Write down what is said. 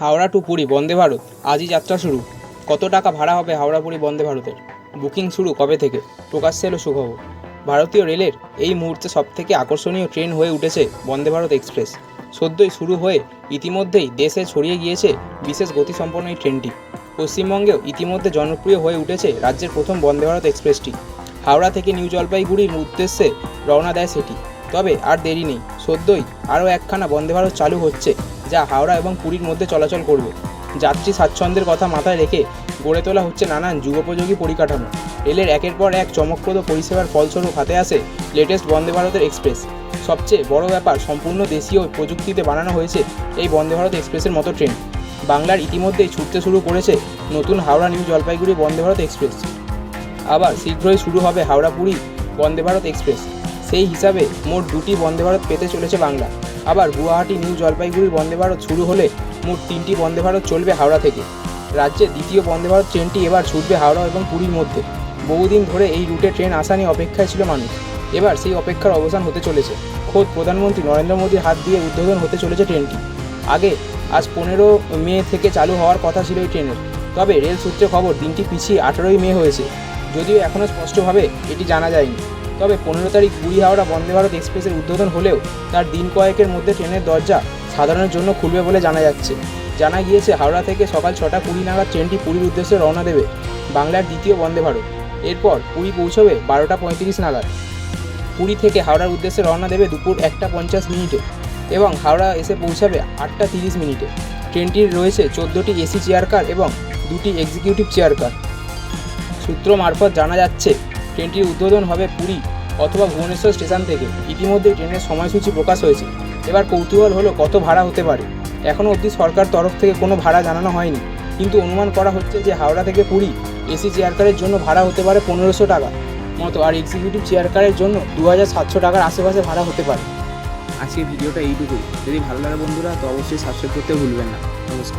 Howrah to Puri, Vande Bharat. আজই যাত্রা শুরু। কত টাকা ভাড়া হবে হাওড়া পুরী, বন্দে ভারতের? বুকিং শুরু কবে থেকে? প্রকাশ্যে এলো সুখবর। ভারতীয় রেলের এই মুহূর্তে সবথেকে আকর্ষণীয় ট্রেন হয়ে উঠেছে বন্দে ভারত এক্সপ্রেস। সদ্যই শুরু হয়ে ইতিমধ্যেই দেশে ছড়িয়ে গিয়েছে বিশেষ গতিসম্পন্ন এই ট্রেনটি। পশ্চিমবঙ্গেও ইতিমধ্যে জনপ্রিয় হয়ে উঠেছে রাজ্যের প্রথম বন্দে ভারত এক্সপ্রেসটি। হাওড়া থেকে নিউ জলপাইগুড়ির উদ্দেশ্যে রওনা দেয় সেটি। তবে আর দেরি নেই। সদ্যই আরও একখানা বন্দে ভারত চালু হচ্ছে যা হাওড়া এবং পুরীর মধ্যে চলাচল করবে। যাত্রী স্বাচ্ছন্দ্যের কথা মাথায় রেখে গড়ে তোলা হচ্ছে নানান যুগোপযোগী পরিকাঠামো। রেলের একের পর এক চমকপ্রদ পরিষেবার ফলস্বরূপ হাতে আসে লেটেস্ট বন্দে ভারতের এক্সপ্রেস সবচেয়ে বড় ব্যাপার, সম্পূর্ণ দেশীয় প্রযুক্তিতে বানানো হয়েছে এই বন্দে ভারত এক্সপ্রেসের মতো ট্রেন। বাংলার ইতিমধ্যেই ছুটতে শুরু করেছে নতুন হাওড়া নিউ জলপাইগুড়ি বন্দে ভারত এক্সপ্রেস আবার শীঘ্রই শুরু হবে হাওড়া পুরী বন্দে ভারত এক্সপ্রেস সেই হিসাবে মোট দুটি বন্দে ভারত পেতে চলেছে বাংলা। আবার গুয়াহাটি, নিউ জলপাইগুড়ির বন্দে ভারত শুরু হলে মোট তিনটি বন্দে ভারত চলবে হাওড়া থেকে। রাজ্যে দ্বিতীয় বন্দে ভারত ট্রেনটি এবার ছুটবে হাওড়া এবং পুরীর মধ্যে। বহুদিন ধরে এই রুটে ট্রেন আসা নিয়ে অপেক্ষায় ছিল মানুষ। এবার সেই অপেক্ষার অবসান হতে চলেছে। খোদ প্রধানমন্ত্রী নরেন্দ্র মোদীর হাত দিয়ে উদ্বোধন হতে চলেছে ট্রেনটি। আগে আজ পনেরো মে থেকে চালু হওয়ার কথা ছিল এই ট্রেনের। তবে রেল সূত্রে খবর, দিনটি পিছিয়ে আঠেরোই মে হয়েছে। যদিও এখনও স্পষ্টভাবে এটি জানা যায়নি। তবে পনেরো তারিখ পুরী হাওড়া বন্দে ভারত এক্সপ্রেসের উদ্বোধন হলেও তার দিন কয়েকের মধ্যে ট্রেনের দরজা সাধারণের জন্য খুলবে বলে জানা যাচ্ছে। জানা গিয়েছে হাওড়া থেকে সকাল ছটা কুড়ি নাগাদ ট্রেনটি পুরীর উদ্দেশ্যে রওনা দেবে বাংলার দ্বিতীয় বন্দে ভারত। এরপর পুরী পৌঁছবে বারোটা পঁয়ত্রিশ নাগাদ। পুরী থেকে হাওড়ার উদ্দেশ্যে রওনা দেবে দুপুর একটা পঞ্চাশ মিনিটে এবং হাওড়া এসে পৌঁছাবে আটটা তিরিশ মিনিটে। ট্রেনটির রয়েছে চোদ্দোটি এসি চেয়ার কার এবং দুটি এক্সিকিউটিভ চেয়ার কার। সূত্র মারফত জানা যাচ্ছে ট্রেনটির উদ্বোধন হবে পুরী অথবা ভুবনেশ্বর স্টেশন থেকে। ইতিমধ্যে ট্রেনের সময়সূচি প্রকাশ হয়েছে। এবার কৌতূহল হলো কত ভাড়া হতে পারে। এখনও অবধি সরকার তরফ থেকে কোনো ভাড়া জানানো হয়নি। কিন্তু অনুমান করা হচ্ছে যে হাওড়া থেকে পুরী এসি চেয়ার কারের জন্য ভাড়া হতে পারে পনেরোশো টাকা। মতো আর এক্সিকিউটিভ চেয়ার কারের জন্য দু হাজার সাতশো টাকার আশেপাশে ভাড়া হতে পারে। আজকে ভিডিওটা এইটুকুই। যদি ভালো লাগে বন্ধুরা, তো অবশ্যই সাবস্ক্রাইব করতে ভুলবেন না। নমস্কার।